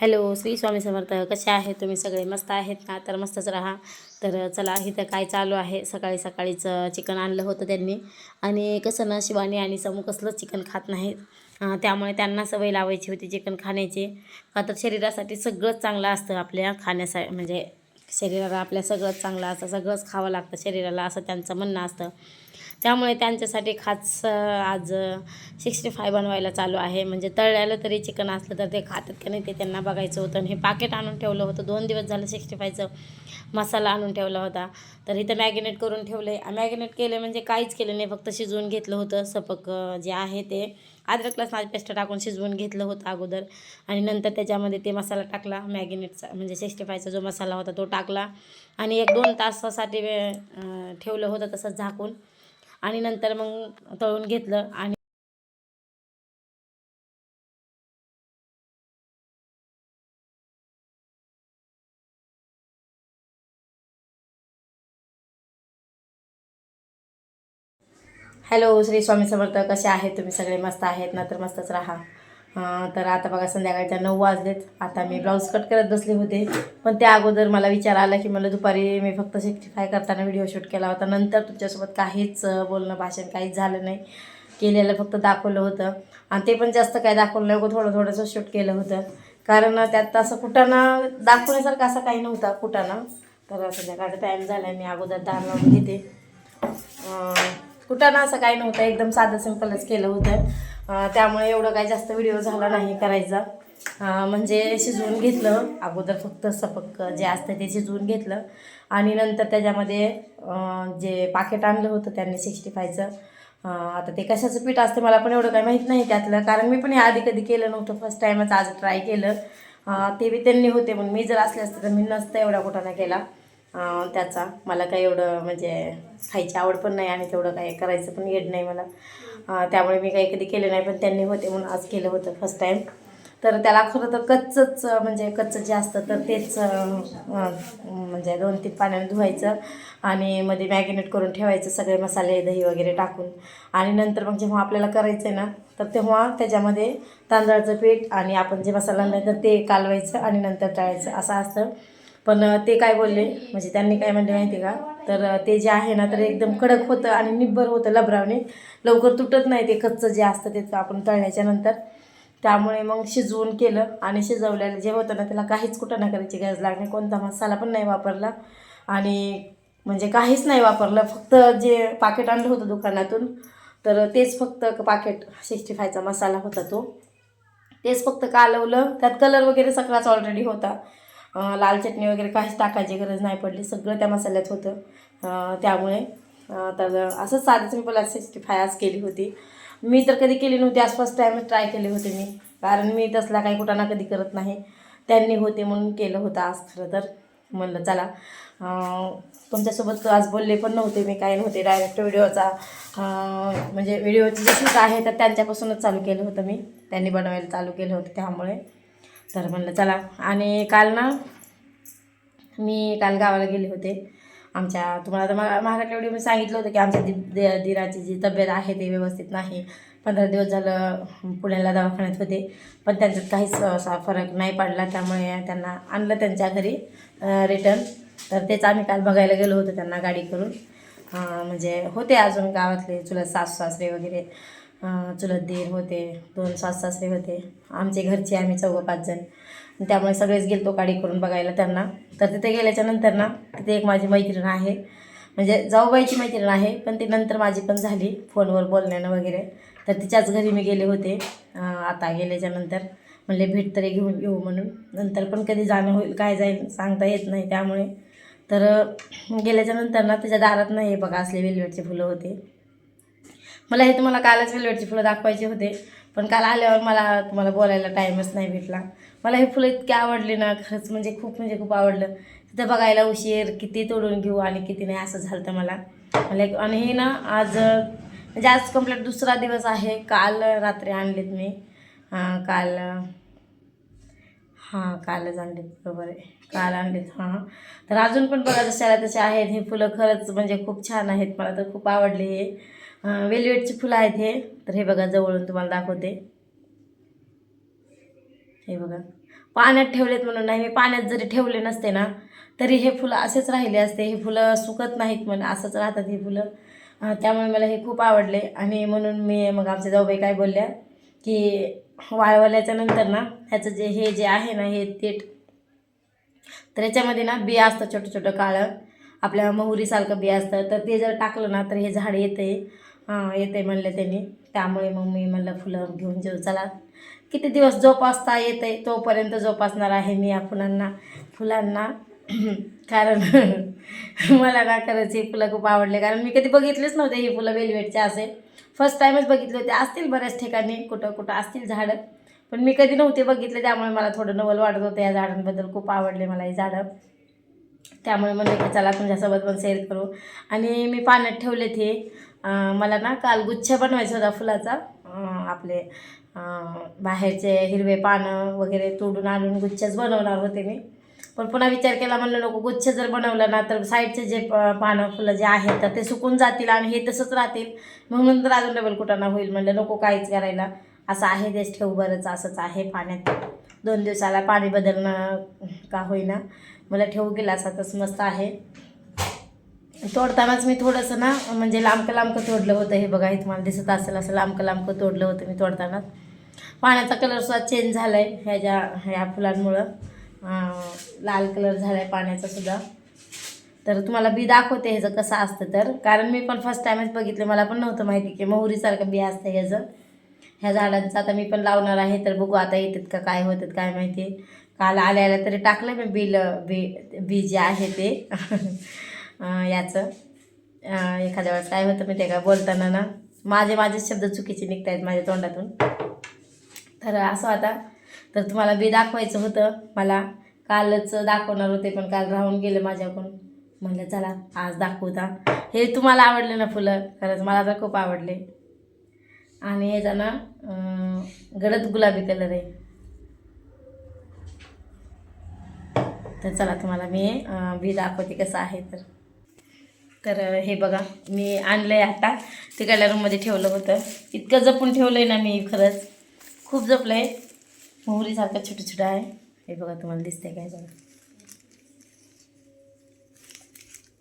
Hello Shri Swami Samarth. कसे आहेत तुम्ही? सगळे मस्त आहेत ना? तर मस्तच राहा. तर चला इथं काय चालू आहे? सकाळी सकाळीच चिकन आणलं होतं त्यांनी. आणि कसं ना शिवानी आणि समू कसलंच चिकन खात नाहीत. त्यामुळे त्यांना सवय लावायची होती चिकन खाण्याची. का तर शरीरासाठी सगळंच चांगलं असतं आपल्या खाण्यासा म्हणजे शरीराला आपल्या सगळंच चांगलं असतं सगळंच खावं लागतं शरीराला असं त्यांचं म्हणणं असतं. त्यामुळे त्यांच्यासाठी खास आज सिक्स्टी फाय बनवायला चालू आहे. म्हणजे तळल्यालं तरी चिकन असलं तर ते खातात का नाही ते त्यांना बघायचं होतं. आणि हे पाकेट आणून ठेवलं होतं. दोन दिवस झालं सिक्स्टी फायचं मसाला आणून ठेवला होता. तर इथं मॅगिनेट करून ठेवलं आहे मॅगिनेट केलं म्हणजे काहीच केलं नाही. फक्त शिजवून घेतलं होतं. सपक जे आहे ते. अद्रक लसणाची पेस्ट टाकून शिजवून घेतलं होतं अगोदर. आणि नंतर त्याच्यामध्ये ते मसाला टाकला मॅगिनेटचा म्हणजे सिक्स्टी फायचा जो मसाला होता तो टाकला. आणि एक दोन तासासाठी वे- ठेवलं होतं तसंच झाकून. आणि नंतर मग तळून घेतलं आणि हॅलो श्री स्वामी समर्थ कसे आहेत? तुम्ही सगळे मस्त आहेत ना? तर मस्तच राहा. तर आता बघा संध्याकाळच्या नऊ वाजलेत. आता मी ब्लाऊज कट करत बसले होते. पण त्या अगोदर मला विचार आला की मला दुपारी मी फक्त सिक्स्टी फाय करताना व्हिडिओ शूट केला होता. नंतर तुमच्यासोबत काहीच बोलणं भाषण काहीच झालं नाही. केलेलं फक्त दाखवलं होतं. आणि ते पण जास्त काय दाखवलं नाही. थोडं थोडंसं शूट केलं होतं. कारण त्यात असं कुटाणा दाखवण्यासारखं असं काही नव्हता कुटाणा तर संध्याकाळचा टाईम झाला मी अगोदर दार लावून घेते. कुठं ना असं काही नव्हतं. एकदम साधं सिंपलच केलं होतं. त्यामुळे एवढं काही जास्त व्हिडिओ झाला नाही करायचा. म्हणजे शिजवून घेतलं. अगोदर फक्त सपक जे असतं ते शिजवून घेतलं. आणि नंतर त्याच्यामध्ये जे पाकिट आणलं होतं त्यांनी सिक्स्टी फायचं आता ते कशाचं पीठ असतं मला पण एवढं काही माहीत नाही त्यातलं. कारण मी पण हे आधी कधी केलं नव्हतं. फर्स्ट टाईमच आज ट्राय केलं. ते बी त्यांनी होते. मग मी जर असले असते तर मी नसतं एवढा कुटाणा केला. त्याचा. मला काही एवढं म्हणजे खायची आवड पण नाही आणि तेवढं काही करायचं पण येत नाही मला. त्यामुळे मी काही कधी केलं नाही पण त्यांनी होते म्हणून आज केलं होतं फर्स्ट टाईम तर त्याला खरं तर कच्चंच म्हणजे कच्चं जे असतं तर तेच म्हणजे दोन तीन पाण्याने धुवायचं आणि मध्ये मॅगिनेट करून ठेवायचं सगळे मसाले दही वगैरे टाकून. आणि नंतर मग जेव्हा आपल्याला करायचं आहे ना तर तेव्हा त्याच्यामध्ये तांदळाचं पीठ आणि आपण जे मसाला आणलाय तर ते कालवायचं आणि नंतर टाळायचं असं असतं. पण ते काय बोलले? म्हणजे त्यांनी काय म्हणले माहिती का? तर ते जे आहे ना तर एकदम कडक होतं आणि निब्बर होतं लबरावने लवकर तुटत नाही ते कच्चं जे असतं ते आपण तळण्याच्या नंतर. त्यामुळे मग शिजवून केलं आणि शिजवलेलं जे होतं ना त्याला काहीच कुठं ना करायची गरज लागली कोणता मसाला पण नाही वापरला. आणि म्हणजे काहीच नाही वापरलं. फक्त जे पाकिट आणलं होतं दुकानातून तर तेच फक्त पाकिट सिक्स्टी फायचा मसाला होता तो. तेच फक्त कालवलं. त्यात कलर वगैरे सगळाच ऑलरेडी होता. लाल चटणी वगैरे काहीच टाकायची गरज नाही पडली. सगळं त्या मसाल्यात होतं. त्यामुळे तर असंच साधं मी आज सिक्स्टी फाय आज केली होती. मी तर कधी केली नव्हती. आज फर्स्ट टाईमच ट्राय केले होते मी. कारण मी तसला काही कुठाना कधी करत नाही. त्यांनी होते म्हणून केलं होतं आज खरं तर. म्हणलं चला तुमच्यासोबत आज बोलले पण नव्हते मी. काय नव्हते. डायरेक्ट व्हिडिओचा म्हणजे व्हिडिओची जे शूट आहे तर त्यांच्यापासूनच चालू केलं होतं मी. त्यांनी बनवायला चालू केलं होतं त्यामुळे. तर म्हणलं चला. आणि काल ना मी काल गावाला गेले होते. आमच्या तुम्हाला तर मा महागातल्या एवढी मी सांगितलं होतं की आमच्या दि दि- दिराची जी तब्येत आहे ते व्यवस्थित नाही. पंधरा दिवस झालं पुण्याला दवाखान्यात होते पण त्यांच्यात काहीच असा फरक नाही पडला. त्यामुळे त्यांना आणलं त्यांच्या घरी रिटर्न तर तेच आम्ही काल बघायला गेलो होतो त्यांना गाडी करून. म्हणजे होते अजून गावातले चुलत सासू सासरे वगैरे. चुलत दीर होते दोन सास सासरे होते. आमचे घरचे आम्ही चौघं पाच जण त्यामुळे सगळेच गेलतो गाडी करून बघायला त्यांना. तर तिथे गेल्याच्यानंतर ना तिथे एक माझी मैत्रीण आहे. म्हणजे जाऊबाईची मैत्रीण आहे पण ती नंतर माझी पण झाली फोनवर बोलण्यानं वगैरे. तर तिच्याच घरी मी गेले होते आता गेल्याच्यानंतर. म्हणले भेट तरी घेऊन येऊ म्हणून. नंतर पण कधी जाणं होईल काय जाईल सांगता येत नाही त्यामुळे. तर गेल्याच्यानंतर गेल्याच्यानंतर ना त्याच्या दारात नाही बघा असले वेलवेटचे फुलं होते. मला हे तुम्हाला कालच वेलवेटची फुलं दाखवायचे होते. पण काल आल्यावर मला तुम्हाला बोलायला टाईमच नाही भेटला. मला हे फुलं इतके आवडले ना खरंच म्हणजे खूप म्हणजे खूप आवडलं. तिथं बघायला उशीर किती तोडून घेऊ आणि किती नाही असं झालं तर मला. मला एक आणि हे ना आज म्हणजे आज कंप्लीट दुसरा दिवस आहे. काल रात्री आणलेत मी. काल हां कालच आणलेत. बरोबर आहे. काल आणलेत हां. तर अजून पण बघा जशाला तसे आहेत. हे फुलं खरंच म्हणजे खूप छान आहेत. मला तर खूप आवडले हे. वेलवेटची फुलं आहेत हे. तर हे बघा जवळून तुम्हाला दाखवते. हे बघा. पाण्यात ठेवलेत म्हणून नाही मी पाण्यात जरी ठेवले नसते ना तरी हे फुलं असेच राहिले असते. हे फुलं सुकत नाहीत म्हणून असंच राहतात हे फुलं. त्यामुळे मला हे खूप आवडले. आणि म्हणून मी मग आमच्या जाऊबाई काय बोलल्या की वाळवल्याच्या नंतर ना ह्याचं जे हे जे आहे ना हे तेट तर याच्यामध्ये ना बिया असतं छोटं छोटं काळं. आपल्या मोहरीसारखं बिया असतं. तर ते जर टाकलं ना तर हे झाड येते. हां येते म्हणलं त्यांनी. त्यामुळे मग मी म्हणलं फुलं घेऊन जाऊ. चला किती दिवस जोपासता येते तोपर्यंत जोपासणार आहे मी या फुलांना. फुलांना. कारण मला ना खरंच ही फुलं खूप आवडले. कारण मी कधी बघितलेच नव्हते ही फुलं वेलवेटचे असे. फर्स्ट टाईमच बघितले होते. असतील बऱ्याच ठिकाणी कुठं कुठं असतील झाडं. पण मी कधी नव्हते बघितले त्यामुळे मला थोडं नवल वाटत होतं. या झाडांबद्दल खूप आवडले मला ही झाडं. त्यामुळे म्हणलं की चला तुमच्यासोबत पण शेअर करू. आणि मी पाण्यात ठेवले ते मला ना काल गुच्छ बनवायचा होता फुलाचा. आपले बाहेरचे हिरवे पानं वगैरे तोडून आणून गुच्छच बनवणार होते मी. पण पुन्हा विचार केला म्हणलं नको गुच्छ जर बनवलं ना तर साईडचे जे प- पानं फुलं जे आहेत तर ते सुकून जातील आणि हे तसंच राहतील. म्हणून तर अजून डबल कुटाणा होईल. म्हणलं नको काहीच करायला. असं आहे तेच ठेवू बरंच असंच आहे पाण्यात. दोन दिवसाला पाणी बदलणं का होईना. मला ठेवू गेला असा तसं मस्त आहे. तोडतानाच मी थोडंसं ना म्हणजे लांबकं लांबकं तोडलं होतं हे बघा हे तुम्हाला दिसत असेल असं लांबकं लांबकं तोडलं होतं मी तोडतानाच. पाण्याचा कलरसुद्धा चेंज झाला आहे ह्याच्या ह्या फुलांमुळं. लाल कलर झाला आहे पाण्याचा सुद्धा. तर तुम्हाला बी दाखवते ह्याचं कसं असतं तर. कारण मी पण फर्स्ट टाईमच बघितलं मला पण नव्हतं माहिती की मोहरीसारखं बी असतं ह्याचं. ह्या झाडांचं आता मी पण लावणार आहे तर बघू आता येतात का काय होतात काय माहिती. काल आल्या आल्या तरी टाकलं मी बिल बी बी जे आहे ते. याचं. एखाद्या वेळेस काय होतं मी ते काय बोलताना ना माझे माझे शब्द चुकीचे निघत आहेत माझ्या तोंडातून. तर असं आता तर तुम्हाला बी दाखवायचं होतं मला. कालच दाखवणार होते पण काल राहून गेले माझ्याकडून. म्हणलं चला आज दाखवता. हे तुम्हाला आवडले ना फुलं? खरंच मला तर खूप आवडले. आणि ह्याचा ना गडद गुलाबी कलर आहे. तर चला तुम्हाला मी बी दाखवते कसं आहे तर. तर हे बघा मी आणलं आहे आता तिकडल्या रूममध्ये ठेवलं होतं. इतकं जपून ठेवलं आहे ना मी खरंच. खूप जपलं आहे मोहरीसारखं छोटं छोटं आहे. हे बघा तुम्हाला दिसतंय काय बघा.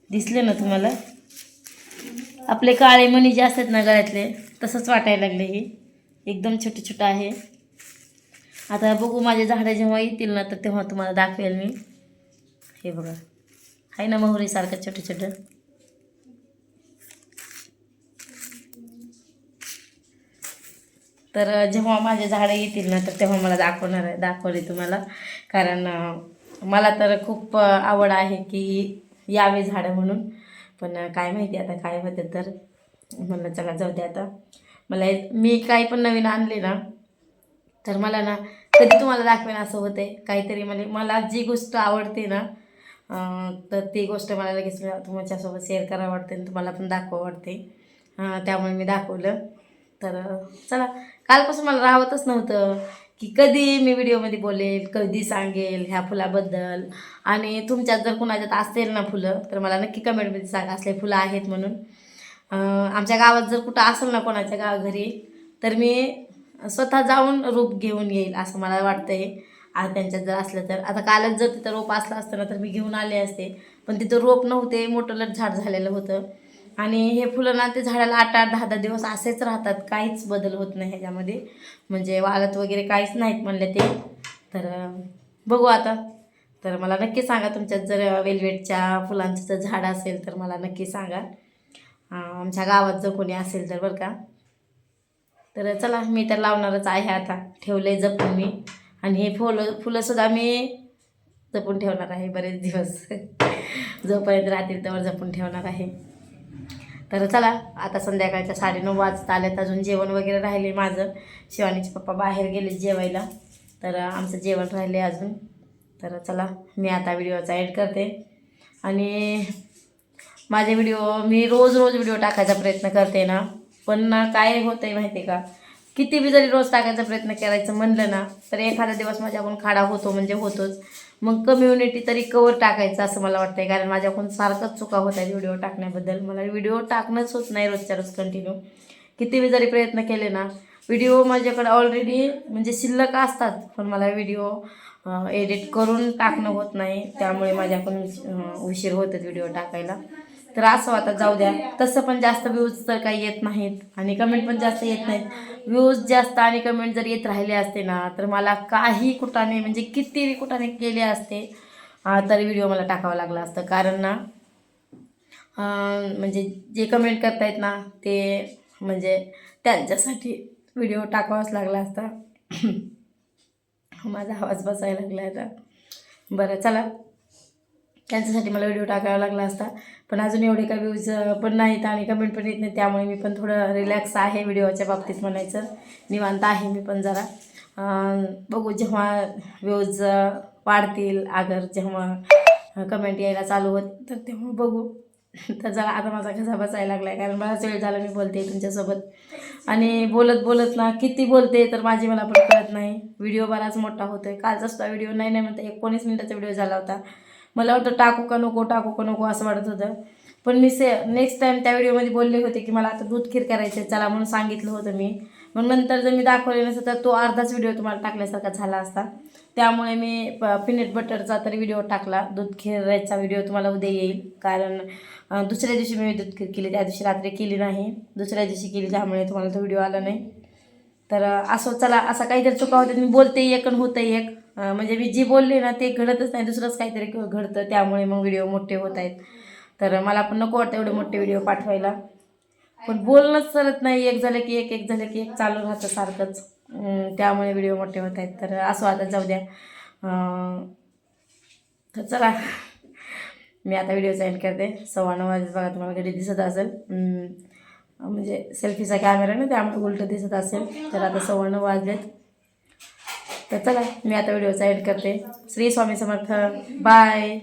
दिसले ना तुम्हाला? आपले काळे मणी जे असतात ना गळ्यातले तसंच वाटायला लागले हे. एकदम छोटं छोटं आहे. आता बघू माझे झाडं जेव्हा येतील ना तर तेव्हा तुम्हाला दाखवेल मी. हे बघा. आहे ना मोहरीसारखं छोटं छोटं? तर जेव्हा माझे झाडं येतील ना तर तेव्हा मला दाखवणार आहे. दाखवले तुम्हाला. कारण मला तर खूप आवड आहे की यावे झाडं म्हणून. पण काय माहिती आता काय होतं तर. म्हणलं चला जाऊ दे आता. मला मी काही पण नवीन आणले ना तर मला ना कधी तुम्हाला दाखवेन असं होते काहीतरी म्हणजे मला जी गोष्ट आवडते ना तर ती गोष्ट मला लगेच तुमच्यासोबत शेअर करावं वाटते आणि तुम्हाला पण दाखवा वाटते. त्यामुळे मी दाखवलं. तर चला. कालपासून मला राहतच नव्हतं की कधी मी व्हिडिओमध्ये बोलेल कधी सांगेल ह्या फुलाबद्दल. आणि तुमच्यात जर कुणाच्यात असेल ना फुलं तर मला नक्की कमेंटमध्ये सांगा असले फुलं आहेत म्हणून. आमच्या गावात जर कुठं असेल ना कोणाच्या गाव घरी तर मी स्वतः जाऊन रोप घेऊन येईल असं मला वाटतंय. आज त्यांच्यात जर असलं तर. आता कालच जर तिथं रोप असलं असतं ना तर मी घेऊन आले असते. पण तिथं रोप नव्हते मोठं झाड झालेलं होतं. आणि हे फुलं ना ते झाडाला आठ आठ दहा दहा दिवस असेच राहतात. काहीच बदल होत नाही ह्याच्यामध्ये. म्हणजे वाळत वगैरे काहीच नाहीत म्हणले ते. तर बघू आता. तर मला नक्की सांगा तुमच्यात जर वेलवेटच्या फुलांचं जर झाड असेल तर मला नक्की सांगा. आमच्या गावात जर कोणी असेल तर बरं का. तर चला मी तर लावणारच आहे आता. ठेवलं आहे जपून मी. आणि हे फुलं फुलंसुद्धा मी जपून ठेवणार आहे बरेच दिवस. जोपर्यंत राहतील तेव्हा जपून ठेवणार आहे. तर चला आता संध्याकाळच्या साडेनऊ वाजता आल्यात अजून जेवण वगैरे राहिले माझं. शिवानीचे पप्पा बाहेर गेले जेवायला. तर आमचं जेवण राहिले अजून. तर चला मी आता व्हिडिओचा एड करते. आणि माझे व्हिडिओ मी रोज रोज व्हिडिओ टाकायचा प्रयत्न करते ना. पण ना काय होतं आहे माहिती आहे का? किती बी जरी रोज टाकायचा प्रयत्न करायचं म्हणलं ना तर एखादा दिवस माझ्याकडून खाडा होतो म्हणजे होतोच. मग कम्युनिटी तरी कवर टाकायचं असं मला वाटतंय कारण माझ्याकडून सारखंच चुका होत आहेत व्हिडिओ टाकण्याबद्दल. मला व्हिडिओ टाकणंच होत नाही रोजच्या रोज कंटिन्यू किती बी जरी प्रयत्न केले ना व्हिडिओ माझ्याकडे ऑलरेडी म्हणजे शिल्लक असतात पण मला व्हिडिओ एडिट करून टाकणं होत नाही. त्यामुळे माझ्याकडून उशीर होतात व्हिडिओ टाकायला. तर असं आता जाऊ द्या. तसं पण जास्त व्ह्यूज तर काही येत नाहीत आणि कमेंट पण जास्त येत नाहीत. व्ह्यूज जास्त आणि कमेंट जर येत राहिले असते ना तर मला काही कुठाने म्हणजे किती कुठाने केले असते तर व्हिडिओ मला टाकावा लागला असतं. कारण ना म्हणजे जे कमेंट करतायत ना ते म्हणजे त्यांच्यासाठी व्हिडिओ टाकावाच लागला असता. माझा आवाज बसायला लागला आता. बरं चला. त्यांच्यासाठी मला व्हिडिओ टाकावा लागला असता. पण अजून एवढे काही व्ह्यूज पण नाहीत आणि कमेंट पण येत नाही त्यामुळे मी पण थोडं रिलॅक्स आहे व्हिडिओच्या बाबतीत म्हणायचं. निवांत आहे मी पण जरा. बघू जेव्हा व्ह्यूज वाढतील अगर जेव्हा कमेंट यायला चालू होत तर तेव्हा बघू. तर जरा आता माझा घसा बसायला लागला आहे कारण बराच वेळ झाला मी बोलते तुमच्यासोबत. आणि बोलत बोलत ना किती बोलते तर माझी मला पण कळत नाही. व्हिडिओ बराच मोठा होतोय. कालचा सुद्धा व्हिडिओ नाही नाही म्हणता एकोणीस मिनिटाचा व्हिडिओ झाला होता. मला वाटतं टाकू का नको टाकू का नको असं वाटत होतं. पण मी से नेक्स्ट टाईम त्या व्हिडिओमध्ये बोलले होते की मला आता दूध खीर करायचं चला म्हणून सांगितलं होतं मी. मग नंतर जर मी दाखवले नसेल तर तो अर्धाच व्हिडिओ तुम्हाला टाकल्यासारखा झाला असता. त्यामुळे मी प पीनट बटरचा तर व्हिडिओ टाकला. दूध खिरायचा व्हिडिओ तुम्हाला उद्या येईल. कारण दुसऱ्या दिवशी मी दूध खीर केली त्या दिवशी रात्री केली नाही. दुसऱ्या दिवशी केली त्यामुळे तुम्हाला तो व्हिडिओ आला नाही. तर असं चला असा काहीतरी चुका होत्या. मी बोलते एक आणि होतं एक. म्हणजे मी जी बोलले ना ते घडतच नाही. दुसरंच काहीतरी घडतं. त्यामुळे मग व्हिडिओ मोठे होत आहेत. तर मला पण नको वाटतं एवढे मोठे व्हिडिओ पाठवायला. पण बोलणंच चालत नाही. एक झालं की एक एक झालं की एक चालू राहतं सारखंच. त्यामुळे व्हिडिओ मोठे होत आहेत. तर असं आता जाऊ द्या. तर चला. मी आता व्हिडिओ सेंड करते. सव्वा नऊ वाजत बघा तुम्हाला घरी दिसत असेल. म्हणजे सेल्फीचा कॅमेरा ना त्यामुळे उलटं दिसत असेल. तर आता सव्वा नऊ वाजलेत. तर चला मी आता व्हिडिओचा एड करते. श्री स्वामी समर्थ. बाय